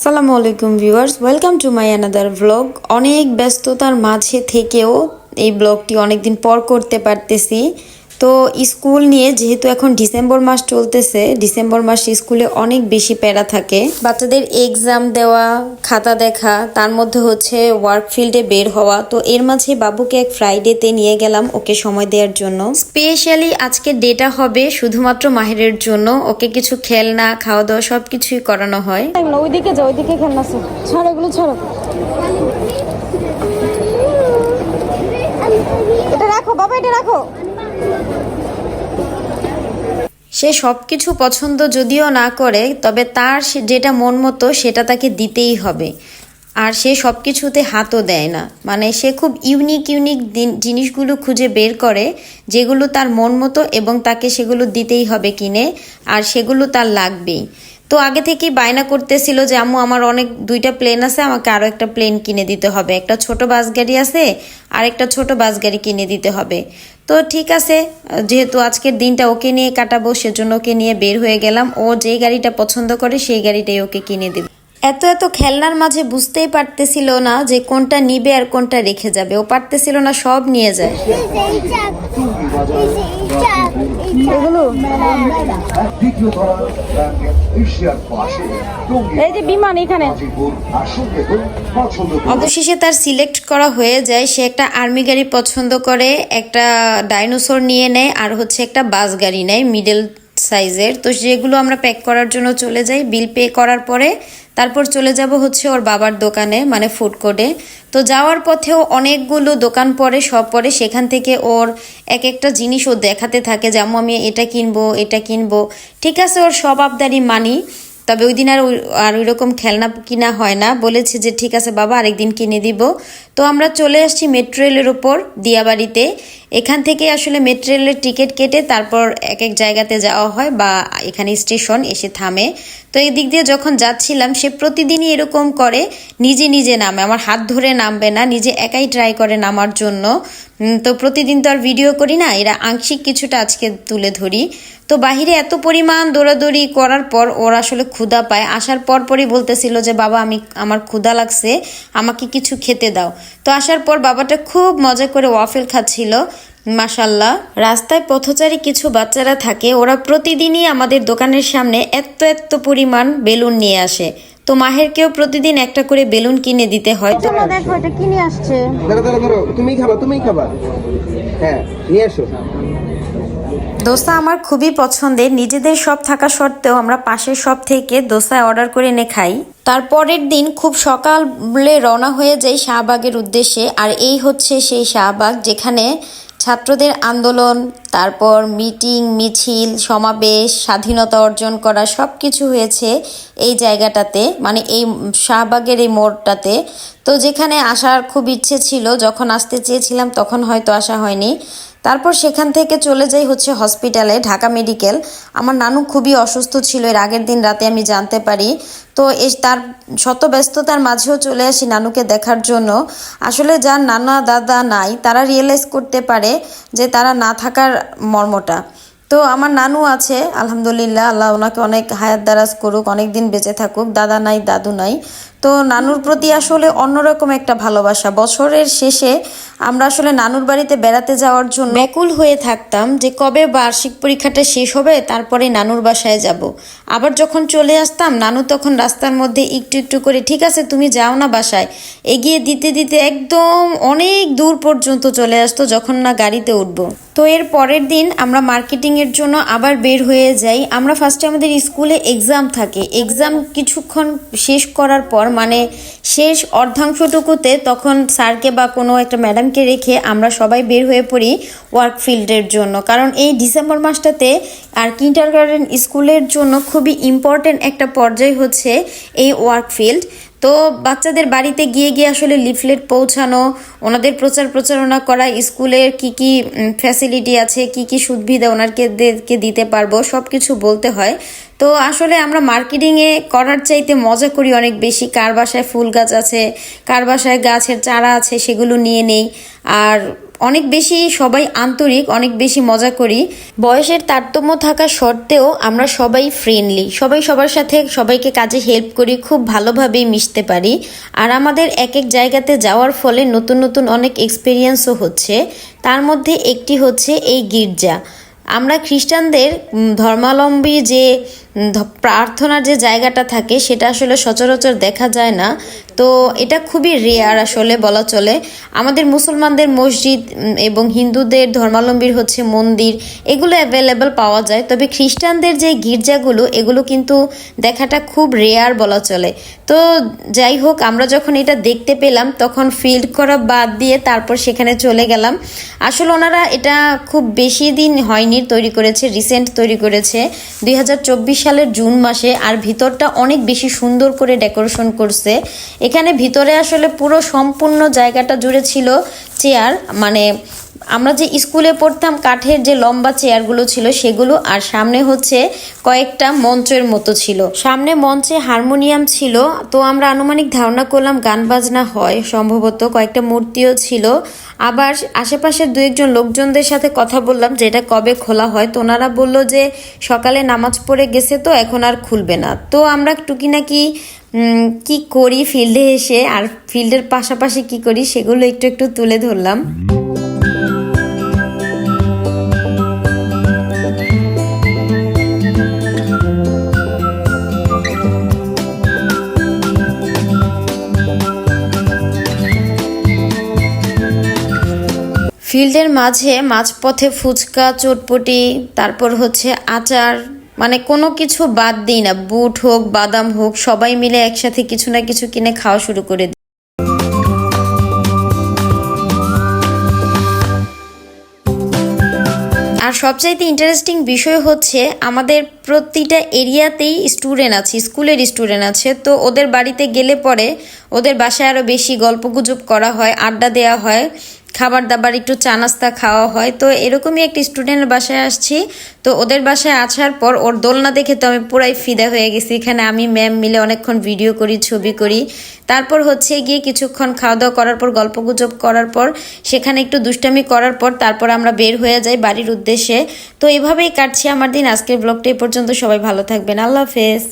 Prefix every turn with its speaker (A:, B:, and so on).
A: আসসালামু আলাইকুম viewers, welcome to my another blog. অনেক ব্যস্ততার মাঝে থেকেও এই ব্লগটি অনেকদিন পর করতে পারতেছি। তো স্কুল নিয়ে যেহেতু এখন ডিসেম্বর মাস চলতেছে, ডিসেম্বর মাসে স্কুলে অনেক বেশি প্যারা থাকে। বাচ্চাদের এক্সাম দেওয়া, খাতা দেখা, তার মধ্যে হচ্ছে ওয়ার্ক ফিল্ডে বের হওয়া। তো এর মাঝে বাবুকে এক ফ্রাইডেতে নিয়ে গেলাম ওকে সময় দেওয়ার জন্য। স্পেশালি আজকে ডেটা হবে শুধুমাত্র মাহিরের জন্য। ওকে কিছু খেলনা খাওয়া দাওয়া সব কিছুই করানো হয়।
B: ওইদিকে যাও, ওইদিকে খেলনা ছাড়ো, এগুলো ছাড়ো। এটা রাখো, বাবা, এটা রাখো।
A: সে সব কিছু পছন্দ যদিও না করে, তবে তার যেটা মন মতো সেটা তাকে দিতেই হবে। আর সে সব কিছুতে হাতও দেয় না। মানে সে খুব ইউনিক ইউনিক জিনিসগুলো খুঁজে বের করে, যেগুলো তার মন মতো এবং তাকে সেগুলো দিতেই হবে কিনে, আর সেগুলো তার লাগবেই। তো আগে থেকেই বায়না করতেছিল যে, আম্মু, আমার অনেক, দুইটা প্লেন আছে, আমাকে আরও একটা প্লেন কিনে দিতে হবে। একটা ছোট বাস গাড়ি আছে, আর একটা ছোট বাস গাড়ি কিনে দিতে হবে। তো ঠিক আছে, যেহেতু আজকের দিনটা ওকে নিয়ে কাটাবো, সেজন্য ওকে নিয়ে বের হয়ে গেলাম। ও যে গাড়িটা পছন্দ করে, সেই গাড়িটাই ওকে কিনে দেবে এত এত খেলনার মাঝে বুঝতেই পারতেছিল না যে, কোনটা নিবে আর কোনটা রেখে যাবে। ও পারতেছিল না, সব নিয়ে যায়।
B: এগুলো? এই যে বিমান এখানে।
A: অবশেষে তার সিলেক্ট করা হয়ে যায়। সে একটা আর্মি গাড়ি পছন্দ করে একটা ডাইনোসর নিয়ে নেয় আর হচ্ছে একটা বাস গাড়ি নেয় মিডল সাইজের তো যেগুলো আমরা প্যাক করার জন্য চলে যাই বিল পে করার পরে তারপর চলে যাব হচ্ছে ওর বাবার দোকানে মানে ফুড কোর্টে তো যাওয়ার পথেও অনেকগুলো দোকান পরে সব পরে সেখান থেকে ওর এক একটা জিনিস ও দেখাতে থাকে যেমন আমি এটা কিনবো এটা কিনবো। ঠিক আছে, ওর সব আবদারি মানি। তবে ওই দিন আর আর ওই রকম খেলনা কিনা হয় না। বলেছে যে, ঠিক আছে বাবা, আরেকদিন কিনে দিব। তো আমরা চলে আসছি মেট্রো রেলের ওপর, দিয়াবাড়িতে। এখান থেকে আসলে মেট্রো রেলের টিকিট কেটে তারপর এক এক জায়গাতে যাওয়া হয় বা এখানে স্টেশন এসে থামে। তো এই দিক দিয়ে যখন যাচ্ছিলাম, সে প্রতিদিনই এরকম করে, নিজে নিজে নামে। আমার হাত ধরে নামবে না, নিজে একাই ট্রাই করে নামার জন্য। তো প্রতিদিন তো আর ভিডিও করি না, এরা আংশিক কিছুটা আজকে তুলে ধরি। তো বাহিরে এত পরিমাণ দৌড়াদৌড়ি করার পর ওর আসলে ক্ষুধা পায়। আসার পর পরই বলতেছিল যে, বাবা, আমি, আমার ক্ষুধা লাগছে, আমাকে কিছু খেতে দাও। তো আসার পর বাবাটা খুব মজা করে ওয়াফেল খাচ্ছিল। মাসাল্লাহ রাস্তায় পথচারী কিছু বাচ্চারা থাকে ওরা প্রতিদিনই আমাদের দোকানের সামনে এত এত পরিমাণ বেলুন নিয়ে আসে। তো মাহেরকেও প্রতিদিন একটা করে বেলুন কিনে দিতে হয়। তো
B: দেখো এটা কি নিয়ে আসছে?
C: ধরো ধরো ধরো তুমি খাবা তুমিই খাবা। হ্যাঁ নিয়ে এসো।
A: দোসা আমার খুবই পছন্দের নিজেদের সব থাকা সত্ত্বেও আমরা পাশের সব থেকে দোসা অর্ডার করে এনে খাই। তারপরের দিন খুব সকালে রওনা হয়ে যাই শাহবাগের উদ্দেশ্যে আর এই হচ্ছে সেই শাহবাগ যেখানে ছাত্রদের আন্দোলন, তারপর মিটিং, মিছিল, সমাবেশ, স্বাধীনতা অর্জন করা সব কিছু হয়েছে এই জায়গাটাতে মানে এই শাহবাগের এই মোড়টাতে। তো যেখানে আসার খুব ইচ্ছে ছিল, যখন আসতে চেয়েছিলাম, তখন হয়তো আসা হয়নি। তারপর সেখান থেকে চলে যাই হচ্ছে হসপিটালে, ঢাকা মেডিকেল। আমার নানু খুবই অসুস্থ ছিল, এর আগের দিন রাতে আমি জানতে পারি। তো এস, তার শত ব্যস্ততার মাঝেও চলে আসি নানুকে দেখার জন্য। আসলে যার নানা দাদা নাই, তারা রিয়েলাইজ করতে পারে যে তারা না থাকার মর্মটা। তো আমার নানু আছে, আলহামদুলিল্লাহ, আল্লাহ ওনাকে অনেক হায়াত দারাজ করুক অনেক দিন বেঁচে থাকুক। দাদা নাই, দাদু নাই। তো নানুর প্রতি আসলে অন্যরকম একটা ভালোবাসা। বছরের শেষে আমরা আসলে নানুর বাড়িতে বেড়াতে যাওয়ার জন্য ব্যাকুল হয়ে থাকতাম যে কবে বার্ষিক পরীক্ষাটা শেষ হবে, তারপরে নানুর বাসায় যাব। আবার যখন চলে আসতাম, নানু তখন রাস্তার মধ্যে একটু একটু করে, ঠিক আছে, তুমি যাও না বাসায়। এগিয়ে দিতে দিতে একদম অনেক দূর পর্যন্ত চলে আসতো, যখন না গাড়িতে উঠবো। তো এর পরের দিন আমরা মার্কেটিং এর জন্য আবার বের হয়ে যাই। আমরা ফার্স্টে আমাদের স্কুলে এক্সাম থাকে। এক্সাম কিছুক্ষণ শেষ করার পর মানে শেষ অর্ধাংশটুকুতে তখন স্যারকে বা কোনো একটা ম্যাডামকে রেখে আমরা সবাই বের হয়ে পড়ি ওয়ার্ক ফিল্ডের জন্য। কারণ এই ডিসেম্বর মাসটাতে আর কিন্টার গার্ডেন স্কুলের জন্য খুবই ইম্পর্টেন্ট একটা পর্যায় হচ্ছে এই ওয়ার্ক ফিল্ড। তো বাচ্চাদের বাড়িতে গিয়ে গিয়ে আসলে লিফলেট পৌঁছানো, ওনাদের প্রচার প্রচারণা করা, স্কুলের কি কি ফ্যাসিলিটি আছে, কি কি সুবিধা ওনারকে দিতে পারব সব কিছু বলতে হয়। তো আসলে আমরা মার্কেটিংয়ে করার চাইতে মজা করি অনেক বেশি। কার বাসায় ফুল গাছ আছে, কার বাসায় গাছের চারা আছে সেগুলো নিয়ে নেই। আর অনেক বেশি সবাই আন্তরিক, অনেক বেশি মজা করি। বয়সের তারতম্য থাকা সত্ত্বেও আমরা সবাই ফ্রেন্ডলি সবাই সবার সাথে সবাইকে কাজে হেল্প করি, খুব ভালোভাবেই মিশতে পারি। আর আমাদের এক এক জায়গাতে যাওয়ার ফলে নতুন নতুন অনেক এক্সপিরিয়েন্সও হচ্ছে। তার মধ্যে একটি হচ্ছে এই গির্জা। আমরা খ্রিস্টানদের ধর্মাবলম্বী যে প্রার্থনার যে জায়গাটা থাকে, সেটা আসলে সচরাচর দেখা যায় না। তো এটা খুবই রেয়ার আসলে বলা চলে। আমাদের মুসলমানদের মসজিদ এবং হিন্দুদের ধর্মাবলম্বীর হচ্ছে মন্দির, এগুলো অ্যাভেলেবেল পাওয়া যায়। তবে খ্রিস্টানদের যে গির্জাগুলো, এগুলো কিন্তু দেখাটা খুব রেয়ার বলা চলে। তো যাই হোক, আমরা যখন এটা দেখতে পেলাম, তখন ফিল্ড করা বাদ দিয়ে তারপর সেখানে চলে গেলাম। আসলে ওনারা এটা খুব বেশি দিন হয়নি তৈরি করেছে রিসেন্ট তৈরি করেছে। দুই হাজার চব্বিশ সালের জুন মাসে আর ভিতরটা অনেক বেশি সুন্দর করে ডেকোরেশন করছে। এখানে ভিতরে আসলে পুরো সম্পূর্ণ জায়গাটা জুড়ে ছিল চেয়ার মানে আমরা যে স্কুলে পড়তাম, কাঠের যে লম্বা চেয়ারগুলো ছিল সেগুলো, আর সামনে হচ্ছে কয়েকটা মঞ্চের মতো ছিল। সামনে মঞ্চে হারমোনিয়াম ছিল, তো আমরা আনুমানিক ধারণা করলাম গান বাজনা হয় সম্ভবত, কয়েকটা মূর্তিও ছিল। আবার আশেপাশের দু একজন লোকজনদের সাথে কথা বললাম, যে এটা কবে খোলা হয়, তো ওনারা বলল যে সকালে নামাজ পড়ে গেছে তো, এখন আর খুলবে না। তো আমরা টুকিনাকি কি করি ফিল্ডে এসে, আর ফিল্ডের পাশাপাশি কি করি, সেগুলো একটু একটু তুলে ধরলাম। ফিল্ডের মাঝে মাঝপথে ফুচকা, চটপটি, তারপর হচ্ছে আচার মানে কোনো কিছু বাদ দিই না। বুট হোক, বাদাম হোক, সবাই মিলে একসাথে কিছু না কিছু কিনে খাওয়া শুরু করে দিই। আর সবচাইতে ইন্টারেস্টিং বিষয় হচ্ছে আমাদের প্রতিটা এরিয়াতেই স্টুডেন্ট আছে, স্কুলের স্টুডেন্ট আছে। তো ওদের বাড়িতে গেলে পরে ওদের বাসায় আরও বেশি গল্পগুজব করা হয়, আড্ডা দেওয়া হয়। খাবার দাবার একটু চা নাস্তা খাওয়া হয়। তো এরকমই একটি স্টুডেন্টের বাসায় আসছি। তো ওদের বাসায় আসার পর ওর দোলনা দেখে তো আমি পুরাই ফিদা হয়ে গেছি। এখানে আমি ম্যাম মিলে অনেকক্ষণ ভিডিও করি, ছবি করি। তারপর হচ্ছে গিয়ে কিছুক্ষণ খাওয়া দাওয়া করার পর, গল্পগুজব করার পর, সেখানে একটু দুষ্টামি করার পর তারপর আমরা বের হয়ে যাই বাড়ির উদ্দেশ্যে। তো এভাবেই কাটছে আমার দিন। আজকের ব্লগটা এই পর্যন্ত। সবাই ভালো থাকবেন। আল্লাহ হাফেজ।